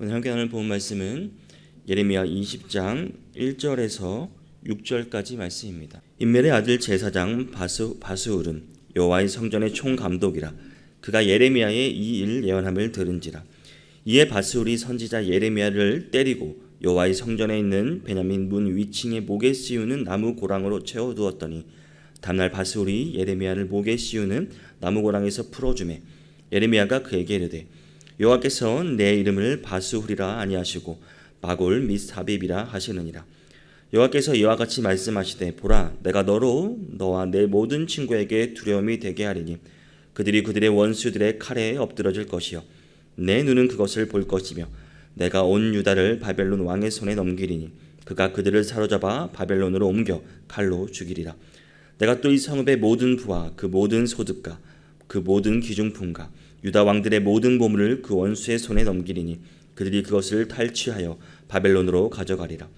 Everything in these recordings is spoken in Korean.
오늘 함께 나눌 본 말씀은 예레미야 20장 1절에서 6절까지 말씀입니다. 인멜의 아들 제사장 바수 바수울은 여호와의 성전의 총감독이라 그가 예레미야의 이 일 예언함을 들은지라 이에 바스울이 선지자 예레미야를 때리고 여호와의 성전에 있는 베냐민 문 위층에 목에 씌우는 나무 고랑으로 채워 두었더니 다음날 바스울이 예레미야를 목에 씌우는 나무 고랑에서 풀어 주매 예레미야가 그에게 이르되 여호와께서 내 이름을 바스훌이라 아니하시고 바골 및 사비비라 하시느니라. 여호와께서 이와 같이 말씀하시되 보라 내가 너로 너와 내 모든 친구에게 두려움이 되게 하리니 그들이 그들의 원수들의 칼에 엎드러질 것이요 내 눈은 그것을 볼 것이며 내가 온 유다를 바벨론 왕의 손에 넘기리니 그가 그들을 사로잡아 바벨론으로 옮겨 칼로 죽이리라. 내가 또 이 성읍의 모든 부와 그 모든 소득과 그 모든 기중품과 유다 왕들의 모든 보물을 그 원수의 손에 넘기리니 그들이 그것을 탈취하여 바벨론으로 가져가리라.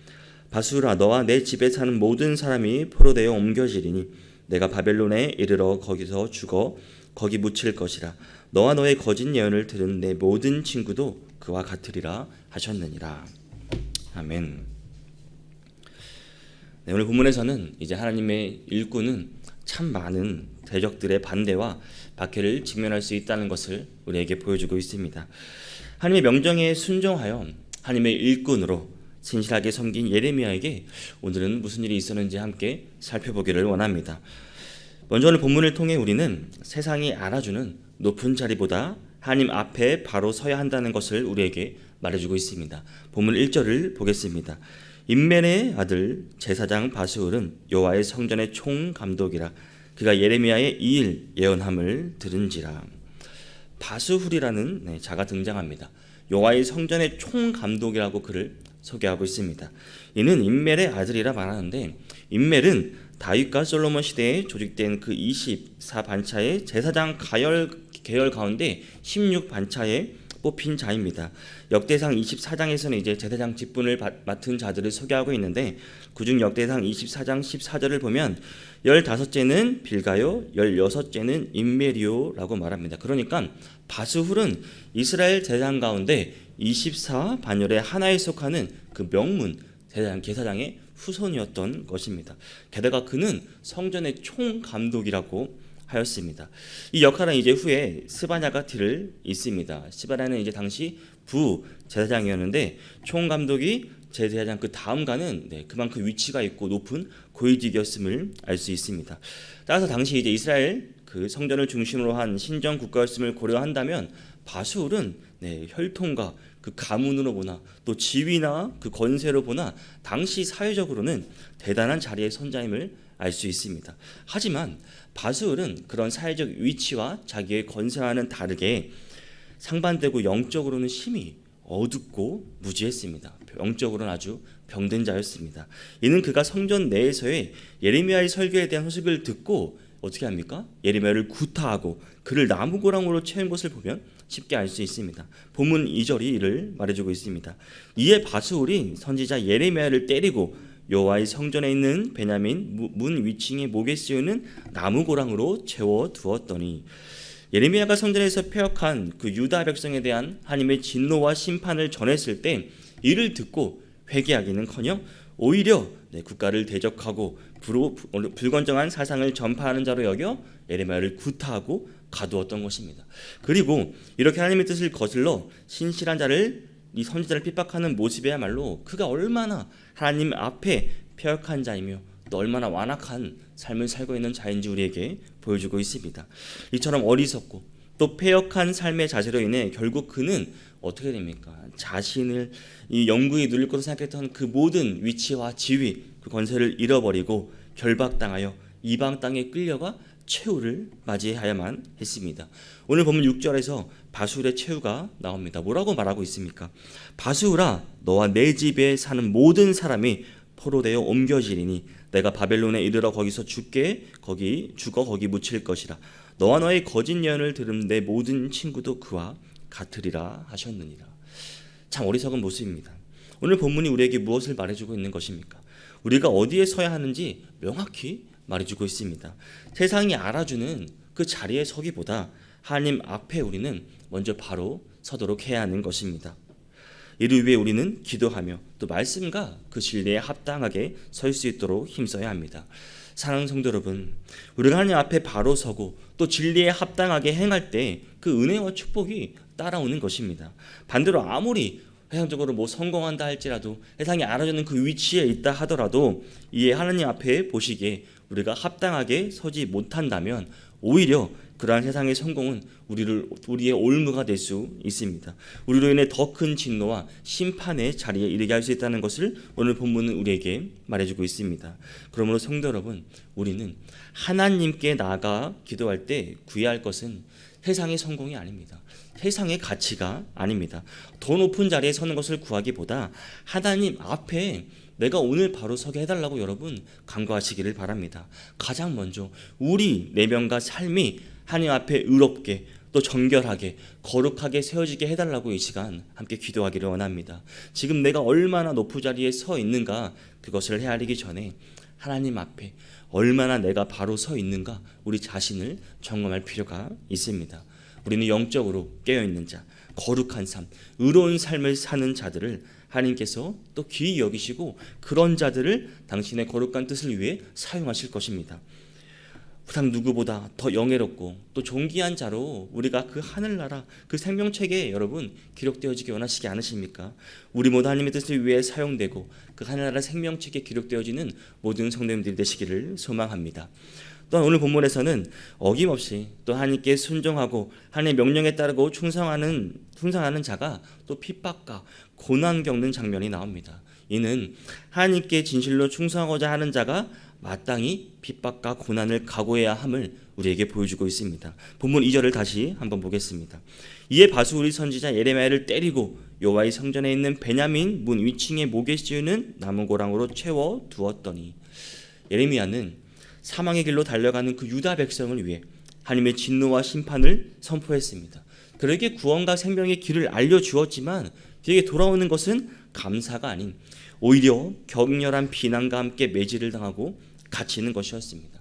바수라 너와 내 집에 사는 모든 사람이 포로되어 옮겨지리니 내가 바벨론에 이르러 거기서 죽어 거기 묻힐 것이라. 너와 너의 거짓 예언을 들은 내 모든 친구도 그와 같으리라 하셨느니라. 아멘. 네, 오늘 본문에서는 이제 하나님의 일꾼은 참 많은 대적들의 반대와 박해를 직면할 수 있다는 것을 우리에게 보여주고 있습니다. 하나님의 명령에 순종하여 하나님의 일꾼으로 진실하게 섬긴 예레미야에게 오늘은 무슨 일이 있었는지 함께 살펴보기를 원합니다. 먼저 오늘 본문을 통해 우리는 세상이 알아주는 높은 자리보다 하나님 앞에 바로 서야 한다는 것을 우리에게 말해주고 있습니다. 본문 1절을 보겠습니다. 인멜의 아들 제사장 바스울은 여호와의 성전의 총감독이라 그가 예레미야의 이 일 예언함을 들은지라 바스훌이라는 네, 자가 등장합니다. 여호와의 성전의 총감독이라고 그를 소개하고 있습니다. 이는 인멜의 아들이라 말하는데 인멜은 다윗과 솔로몬 시대에 조직된 그 24 반차의 제사장 가열 계열 가운데 16 반차에 뽑힌 자입니다. 역대상 24장에서는 이제 제사장 직분을 맡은 자들을 소개하고 있는데 그중 역대상 24장 14절을 보면 15째는 빌가요, 16째는 임메리오라고 말합니다. 그러니까 바스훌은 이스라엘 제사장 가운데 24 반열의 하나에 속하는 그 명문 제사장 제사장의 후손이었던 것입니다. 게다가 그는 성전의 총감독이라고 하였습니다. 이 역할은 이제 후에 스바냐가 뒤를 잇습니다. 스바냐는 이제 당시 부 제사장이었는데 총 감독이 제사장 그 다음가는 네, 그만큼 위치가 있고 높은 고위직이었음을 알 수 있습니다. 따라서 당시 이제 이스라엘 그 성전을 중심으로 한 신정 국가였음을 고려한다면 바술은 네, 혈통과 그 가문으로 보나 또 지위나 그 권세로 보나 당시 사회적으로는 대단한 자리의 선자임을 알 수 있습니다. 하지만 바술은 그런 사회적 위치와 자기의 권세와는 다르게 상반되고 영적으로는 심히 어둡고 무지했습니다. 영적으로는 아주 병든 자였습니다. 이는 그가 성전 내에서의 예레미야의 설교에 대한 소식을 듣고 어떻게 합니까? 예레미야를 구타하고 그를 나무고랑으로 채운 것을 보면 쉽게 알 수 있습니다. 본문 2절이 이를 말해주고 있습니다. 이에 바스울이 선지자 예레미야를 때리고 여호와의 성전에 있는 베냐민 문 위층에 목에 씌우는 나무 고랑으로 채워 두었더니 예레미야가 성전에서 폐역한 그 유다 백성에 대한 하나님의 진노와 심판을 전했을 때 이를 듣고 회개하기는커녕 오히려 네, 국가를 대적하고 불건정한 사상을 전파하는 자로 여겨 예레미야를 구타하고 가두었던 것입니다. 그리고 이렇게 하나님의 뜻을 거슬러 신실한 자를 이 선지자를 핍박하는 모습이야말로 그가 얼마나 하나님 앞에 폐역한 자이며 또 얼마나 완악한 삶을 살고 있는 자인지 우리에게 보여주고 있습니다. 이처럼 어리석고 또 폐역한 삶의 자세로 인해 결국 그는 어떻게 됩니까? 자신을 이 영구히 누릴 것으로 생각했던 그 모든 위치와 지위, 그 권세를 잃어버리고 결박당하여 이방 땅에 끌려가 최후를 맞이해야만 했습니다. 오늘 보면 6절에서 바술의 최후가 나옵니다. 뭐라고 말하고 있습니까? 바술아 너와 내 집에 사는 모든 사람이 포로되어 옮겨지리니 내가 바벨론에 이르러 거기서 죽게 거기 죽어 거기 묻힐 것이라 너와 너의 거짓 예언을 들은 내 모든 친구도 그와 같으리라 하셨느니라. 참 어리석은 모습입니다. 오늘 본문이 우리에게 무엇을 말해주고 있는 것입니까? 우리가 어디에 서야 하는지 명확히 말해주고 있습니다. 세상이 알아주는 그 자리에 서기보다 하나님 앞에 우리는 먼저 바로 서도록 해야 하는 것입니다. 이를 위해 우리는 기도하며 또 말씀과 그 진리에 합당하게 설 수 있도록 힘써야 합니다. 사랑하는 성도 여러분, 우리가 하나님 앞에 바로 서고 또 진리에 합당하게 행할 때 그 은혜와 축복이 따라오는 것입니다. 반대로 아무리 세상적으로 뭐 성공한다 할지라도 세상이 알아주는 그 위치에 있다 하더라도 이에 하나님 앞에 보시기에 우리가 합당하게 서지 못한다면 오히려 그러한 세상의 성공은 우리를 우리의 올무가 될 수 있습니다. 우리로 인해 더 큰 진노와 심판의 자리에 이르게 할 수 있다는 것을 오늘 본문은 우리에게 말해주고 있습니다. 그러므로 성도 여러분, 우리는 하나님께 나아가 기도할 때 구해야 할 것은 세상의 성공이 아닙니다. 세상의 가치가 아닙니다. 더 높은 자리에 서는 것을 구하기보다 하나님 앞에 내가 오늘 바로 서게 해달라고 여러분 간구하시기를 바랍니다. 가장 먼저 우리 내면과 삶이 하나님 앞에 의롭게 또 정결하게 거룩하게 세워지게 해달라고 이 시간 함께 기도하기를 원합니다. 지금 내가 얼마나 높은 자리에 서 있는가 그것을 헤아리기 전에 하나님 앞에 얼마나 내가 바로 서 있는가 우리 자신을 점검할 필요가 있습니다. 우리는 영적으로 깨어 있는 자, 거룩한 삶, 의로운 삶을 사는 자들을 하나님께서 또 귀히 여기시고 그런 자들을 당신의 거룩한 뜻을 위해 사용하실 것입니다. 부상 누구보다 더 영예롭고 또 존귀한 자로 우리가 그 하늘나라 그 생명책에 여러분 기록되어지기 원하시지 않으십니까? 우리 모두 하나님의 뜻을 위해 사용되고 그 하늘나라 생명책에 기록되어지는 모든 성도님들이 되시기를 소망합니다. 또한 오늘 본문에서는 어김없이 또 하나님께 순종하고 하나님의 명령에 따르고 충성하는 충성하는 자가 또 핍박과 고난 겪는 장면이 나옵니다. 이는 하나님께 진실로 충성하고자 하는 자가 마땅히 핍박과 고난을 각오해야 함을 우리에게 보여주고 있습니다. 본문 2절을 다시 한번 보겠습니다. 이에 바수우리 선지자 예레미야를 때리고 여호와의 성전에 있는 베냐민 문 위층에 목에 씌우는 나무 고랑으로 채워 두었더니 예레미야는 사망의 길로 달려가는 그 유다 백성을 위해 하나님의 진노와 심판을 선포했습니다. 그에게 구원과 생명의 길을 알려 주었지만 그에게 돌아오는 것은 감사가 아닌 오히려 격렬한 비난과 함께 매질을 당하고 갇히는 것이었습니다.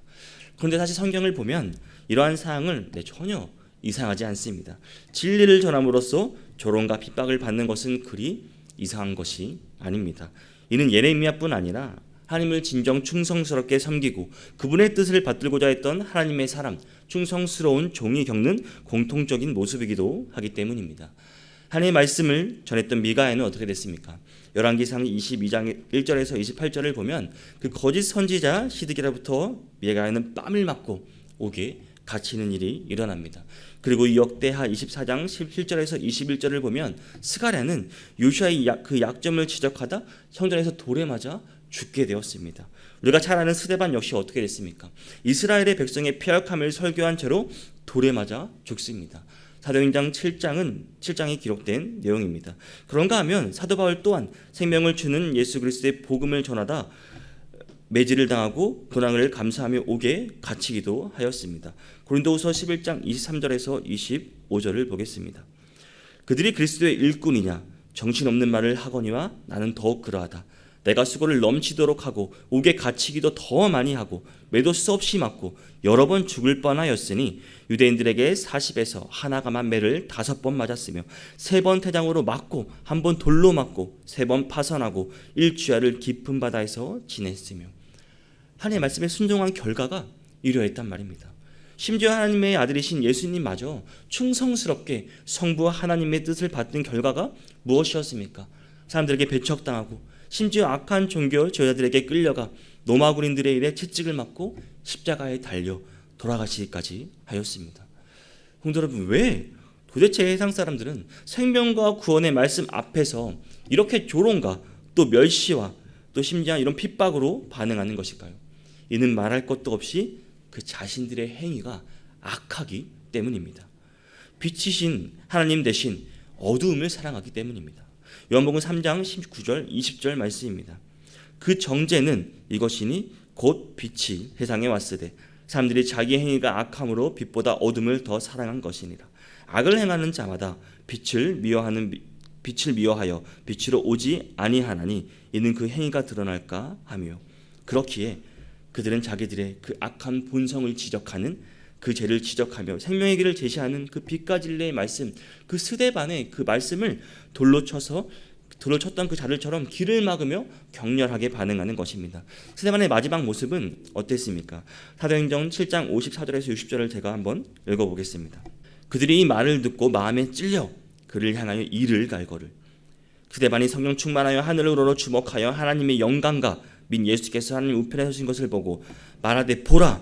그런데 다시 성경을 보면 이러한 사항을 네, 전혀 이상하지 않습니다. 진리를 전함으로써 조롱과 핍박을 받는 것은 그리 이상한 것이 아닙니다. 이는 예레미야뿐 아니라 하나님을 진정 충성스럽게 섬기고 그분의 뜻을 받들고자 했던 하나님의 사람, 충성스러운 종이 겪는 공통적인 모습이기도 하기 때문입니다. 하나님의 말씀을 전했던 미가에는 어떻게 됐습니까? 열왕기상 22장 1절에서 28절을 보면 그 거짓 선지자 시드기라부터 미가에는 뺨을 맞고 옥에 갇히는 일이 일어납니다. 그리고 이 역대하 24장 17절에서 21절을 보면 스가랴는 요시아의 그 약점을 지적하다 성전에서 돌에 맞아 죽게 되었습니다. 우리가 잘 아는 스데반 역시 어떻게 됐습니까? 이스라엘의 백성의 폐역함을 설교한 채로 돌에 맞아 죽습니다. 사도행장 7장은 7장에 기록된 내용입니다. 그런가 하면 사도 바울 또한 생명을 주는 예수 그리스도의 복음을 전하다 매질을 당하고 고난을 감사하며 옥에 갇히기도 하였습니다. 고린도후서 11장 23절에서 25절을 보겠습니다. 그들이 그리스도의 일꾼이냐 정신없는 말을 하거니와 나는 더욱 그러하다. 내가 수고를 넘치도록 하고 옥에 갇히기도 더 많이 하고 매도 수없이 맞고 여러 번 죽을 뻔하였으니 유대인들에게 40에서 하나가만 매를 다섯 번 맞았으며 세 번 태장으로 맞고 한 번 돌로 맞고 세 번 파선하고 일주야를 깊은 바다에서 지냈으며 하나님의 말씀에 순종한 결과가 이러했단 말입니다. 심지어 하나님의 아들이신 예수님마저 충성스럽게 성부와 하나님의 뜻을 받은 결과가 무엇이었습니까? 사람들에게 배척당하고 심지어 악한 종교 저자들에게 끌려가 노마구린들의 일에 채찍을 맞고 십자가에 달려 돌아가시기까지 하였습니다. 홍도 여러분 왜 도대체 세상 사람들은 생명과 구원의 말씀 앞에서 이렇게 조롱과 또 멸시와 또 심지어 이런 핍박으로 반응하는 것일까요? 이는 말할 것도 없이 그 자신들의 행위가 악하기 때문입니다. 빛이신 하나님 대신 어두움을 사랑하기 때문입니다. 요한복음 3장 19절 20절 말씀입니다. 그 정죄는 이것이니 곧 빛이 세상에 왔으되 사람들이 자기 행위가 악함으로 빛보다 어둠을 더 사랑한 것이니라. 악을 행하는 자마다 빛을 미워하는 빛을 미워하여 빛으로 오지 아니하나니 이는 그 행위가 드러날까 하며 그렇기에 그들은 자기들의 그 악한 본성을 지적하는 그 죄를 지적하며 생명의 길을 제시하는 그 빛과 진리의 말씀, 그 스데반의 그 말씀을 돌로 쳐서 돌을 쳤던 그 자들처럼 길을 막으며 격렬하게 반응하는 것입니다. 스테반의 마지막 모습은 어땠습니까? 사도행전 7장 54절에서 60절을 제가 한번 읽어보겠습니다. 그들이 이 말을 듣고 마음에 찔려 그를 향하여 이를 갈거를 스테반이 성령 충만하여 우러러 주목하여 하나님의 영광과 민 예수께서 하나님 우편에 서신 것을 보고 말하되 보라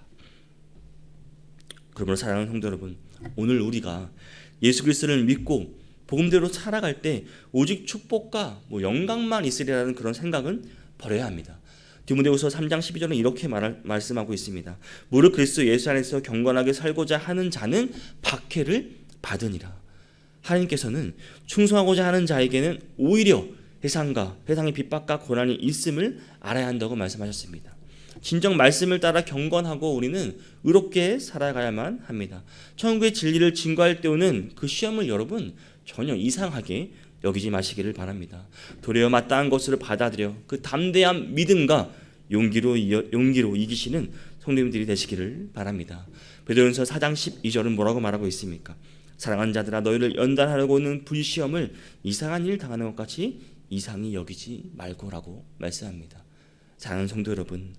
그러므로 사랑하는 성도 여러분 오늘 우리가 예수 그리스도를 믿고 복음대로 살아갈 때 오직 축복과 뭐 영광만 있으리라는 그런 생각은 버려야 합니다. 디모데후서 3장 12절은 이렇게 말, 말씀하고 있습니다. 무릇 그리스도 예수 안에서 경건하게 살고자 하는 자는 박해를 받으니라. 하나님께서는 충성하고자 하는 자에게는 오히려 해상과 해상의 핍박과 고난이 있음을 알아야 한다고 말씀하셨습니다. 진정 말씀을 따라 경건하고 우리는 의롭게 살아가야만 합니다. 천국의 진리를 증거할 때 오는 그 시험을 여러분 전혀 이상하게 여기지 마시기를 바랍니다. 도리어 마땅한 것으로 받아들여 그 담대한 믿음과 용기로 이어, 용기로 이기시는 성도님들이 되시기를 바랍니다. 베드로전서 4장 12절은 뭐라고 말하고 있습니까? 사랑하는 자들아 너희를 연단하려고 오는 불시험을 이상한 일 당하는 것 같이 이상히 여기지 말고라고 말씀합니다. 사랑하는 성도 여러분,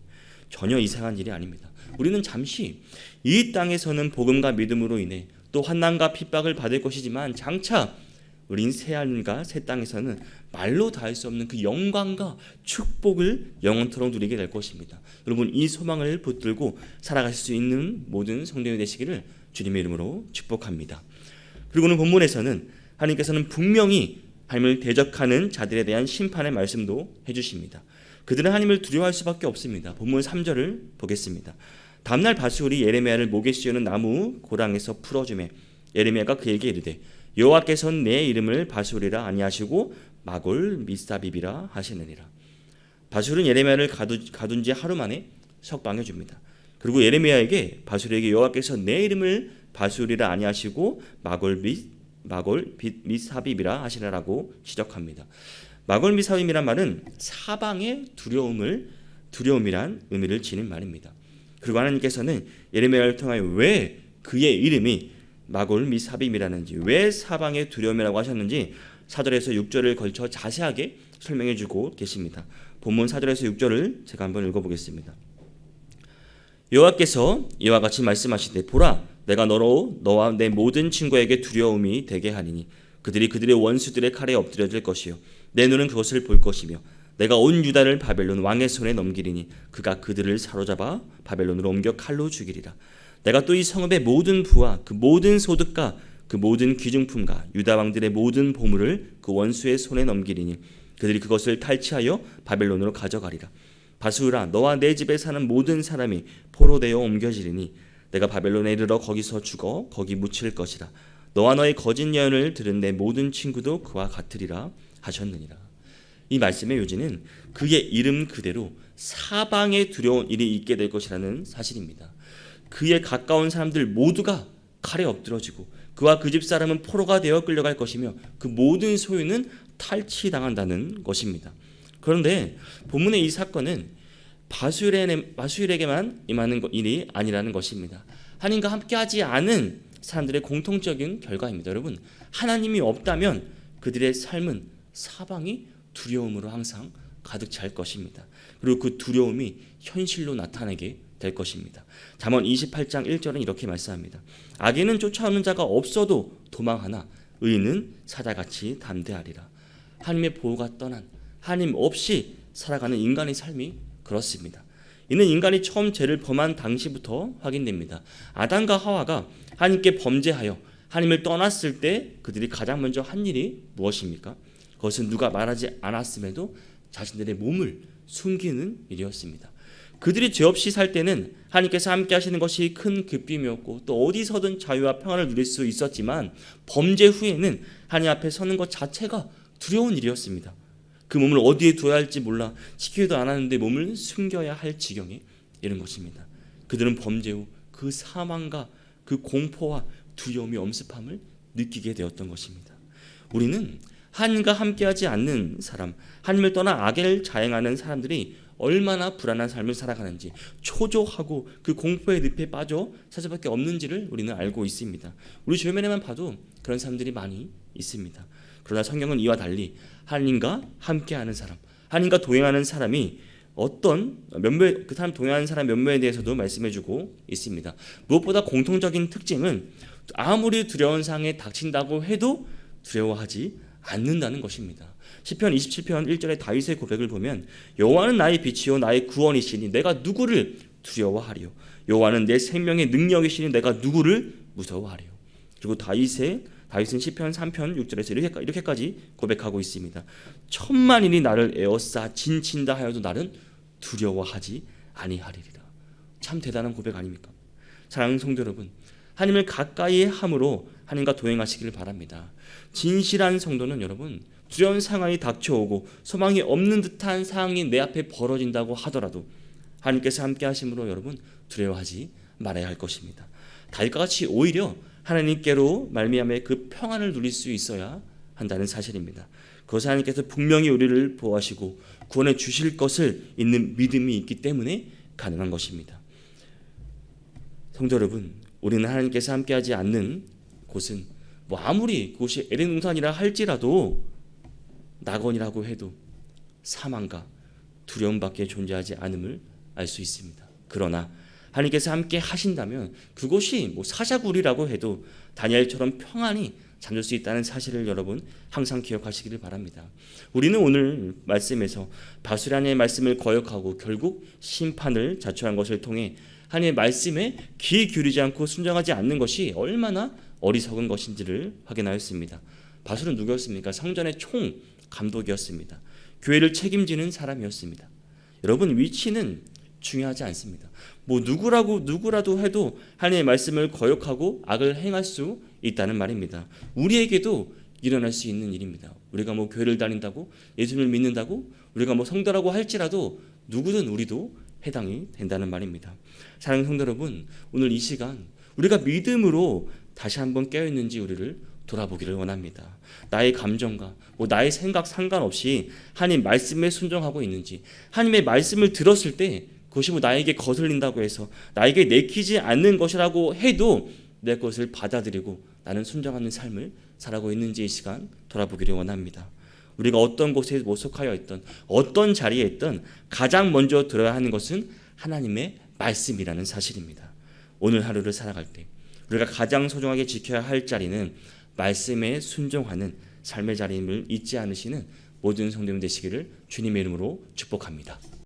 전혀 이상한 일이 아닙니다. 우리는 잠시 이 땅에서는 복음과 믿음으로 인해 또 환난과 핍박을 받을 것이지만 장차 우린 새 하늘과 새 땅에서는 말로 다할 수 없는 그 영광과 축복을 영원토록 누리게 될 것입니다. 여러분 이 소망을 붙들고 살아가실 수 있는 모든 성도님 되시기를 주님의 이름으로 축복합니다. 그리고는 본문에서는 하나님께서는 분명히 하나님을 대적하는 자들에 대한 심판의 말씀도 해주십니다. 그들은 하나님을 두려워할 수밖에 없습니다. 본문 3절을 보겠습니다. 다음날 바수울이 예레미야를 목에 씌우는 나무 고랑에서 풀어주매 예레미야가 그에게 이르되 여호와께서는 내 이름을 바수울이라 아니하시고 마골 미사비비라 하시느니라. 바수울은 예레미야를 가둔 지 하루 만에 석방해 줍니다. 그리고 예레미야에게 바수울에게 여호와께서 내 이름을 바수울이라 아니하시고 마골 미 마골 미사비비라 하시라라고 지적합니다. 마골 미사비이란 말은 사방의 두려움을 두려움이란 의미를 지닌 말입니다. 그리고 하나님께서는 예레미야를 통하여 왜 그의 이름이 마골 미사빔이라는지 왜 사방의 두려움이라고 하셨는지 4절에서 6절을 걸쳐 자세하게 설명해 주고 계십니다. 본문 4절에서 6절을 제가 한번 읽어 보겠습니다. 여호와께서 이와 같이 말씀하시되 보라 내가 너로 너와 내 모든 친구에게 두려움이 되게 하리니 그들이 그들의 원수들의 칼에 엎드려질 것이요 내 눈은 그것을 볼 것이며 내가 온 유다를 바벨론 왕의 손에 넘기리니 그가 그들을 사로잡아 바벨론으로 옮겨 칼로 죽이리라 내가 또 이 성읍의 모든 부와 그 모든 소득과 그 모든 귀중품과 유다 왕들의 모든 보물을 그 원수의 손에 넘기리니 그들이 그것을 탈취하여 바벨론으로 가져가리라. 바수라 너와 내 집에 사는 모든 사람이 포로되어 옮겨지리니 내가 바벨론에 이르러 거기서 죽어 거기 묻힐 것이라. 너와 너의 거짓 예언을 들은 내 모든 친구도 그와 같으리라 하셨느니라. 이 말씀의 요지는 그의 이름 그대로 사방에 두려운 일이 있게 될 것이라는 사실입니다. 그에 가까운 사람들 모두가 칼에 엎드러지고 그와 그 집 사람은 포로가 되어 끌려갈 것이며 그 모든 소유는 탈취당한다는 것입니다. 그런데 본문의 이 사건은 바수일에게만 임하는 일이 아니라는 것입니다. 하나님과 함께하지 않은 사람들의 공통적인 결과입니다. 여러분, 하나님이 없다면 그들의 삶은 사방이 두려움으로 항상 가득 찰 것입니다. 그리고 그 두려움이 현실로 나타나게 될 것입니다. 잠언 28장 1절은 이렇게 말씀합니다. 악인은 쫓아오는 자가 없어도 도망하나 의인은 사자같이 담대하리라. 하나님의 보호가 떠난 하나님 없이 살아가는 인간의 삶이 그렇습니다. 이는 인간이 처음 죄를 범한 당시부터 확인됩니다. 아담과 하와가 하나님께 범죄하여 하나님을 떠났을 때 그들이 가장 먼저 한 일이 무엇입니까? 그것은 누가 말하지 않았음에도 자신들의 몸을 숨기는 일이었습니다. 그들이 죄 없이 살 때는 하나님께서 함께 하시는 것이 큰 기쁨이었고 또 어디서든 자유와 평안을 누릴 수 있었지만 범죄 후에는 하나님 앞에 서는 것 자체가 두려운 일이었습니다. 그 몸을 어디에 두어야 할지 몰라 지키지도 않았는데 몸을 숨겨야 할 지경에 이른 것입니다. 그들은 범죄 후 그 사망과 그 공포와 두려움이 엄습함을 느끼게 되었던 것입니다. 우리는 하나님과 함께하지 않는 사람, 하나님을 떠나 악을 자행하는 사람들이 얼마나 불안한 삶을 살아가는지 초조하고 그 공포의 늪에 빠져 살 수밖에 없는지를 우리는 알고 있습니다. 우리 주변에만 봐도 그런 사람들이 많이 있습니다. 그러나 성경은 이와 달리 하나님과 함께하는 사람, 하나님과 동행하는 사람이 어떤 몇몇 그 사람 동행하는 사람 몇몇에 대해서도 말씀해주고 있습니다. 무엇보다 공통적인 특징은 아무리 두려운 상에 닥친다고 해도 두려워하지 않는다는 것입니다. 시편 27편 1절의 다윗의 고백을 보면 여호와는 나의 빛이요 나의 구원이시니 내가 누구를 두려워하리요 여호와는 내 생명의 능력이시니 내가 누구를 무서워하리요 그리고 다윗의 다윗은 시편 3편 6절에서 이렇게, 이렇게까지 고백하고 있습니다. 천만인이 나를 에워싸 진친다 하여도 나는 두려워하지 아니하리리라. 참 대단한 고백 아닙니까? 사랑하는 성도 여러분, 하나님을 가까이 함으로 하나님과 동행하시기를 바랍니다. 진실한 성도는 여러분 두려운 상황이 닥쳐오고 소망이 없는 듯한 상황이 내 앞에 벌어진다고 하더라도 하나님께서 함께 하심으로 여러분 두려워하지 말아야 할 것입니다. 다윗과 같이 오히려 하나님께로 말미암아 그 평안을 누릴 수 있어야 한다는 사실입니다. 그것은 하나님께서 분명히 우리를 보호하시고 구원해 주실 것을 있는 믿음이 있기 때문에 가능한 것입니다. 성도 여러분, 우리는 하나님께서 함께하지 않는 곳은 뭐 아무리 그곳이 에덴 동산이라 할지라도 낙원이라고 해도 사망과 두려움밖에 존재하지 않음을 알 수 있습니다. 그러나 하나님께서 함께 하신다면 그곳이 뭐 사자굴이라고 해도 다니엘처럼 평안히 잠들 수 있다는 사실을 여러분 항상 기억하시기를 바랍니다. 우리는 오늘 말씀에서 바수란의 말씀을 거역하고 결국 심판을 자초한 것을 통해 하나님의 말씀에 귀 기울이지 않고 순종하지 않는 것이 얼마나 어리석은 것인지를 확인하였습니다. 바술은 누구였습니까? 성전의 총 감독이었습니다. 교회를 책임지는 사람이었습니다. 여러분 위치는 중요하지 않습니다. 뭐 누구라고 누구라도 해도 하나님의 말씀을 거역하고 악을 행할 수 있다는 말입니다. 우리에게도 일어날 수 있는 일입니다. 우리가 뭐 교회를 다닌다고 예수님을 믿는다고 우리가 뭐 성도라고 할지라도 누구든 우리도 해당이 된다는 말입니다. 사랑하는 성도 여러분, 오늘 이 시간 우리가 믿음으로 다시 한번 깨어 있는지 우리를 돌아보기를 원합니다. 나의 감정과 뭐 나의 생각 상관없이 하나님 말씀에 순종하고 있는지 하나님의 말씀을 들었을 때 그것이 뭐 나에게 거슬린다고 해서 나에게 내키지 않는 것이라고 해도 내 것을 받아들이고 나는 순종하는 삶을 살아가고 있는지 이 시간 돌아보기를 원합니다. 우리가 어떤 곳에 모속하여 있던 어떤 자리에 있던 가장 먼저 들어야 하는 것은 하나님의 말씀이라는 사실입니다. 오늘 하루를 살아갈 때 우리가 가장 소중하게 지켜야 할 자리는 말씀에 순종하는 삶의 자리임을 잊지 않으시는 모든 성도님 되시기를 주님의 이름으로 축복합니다.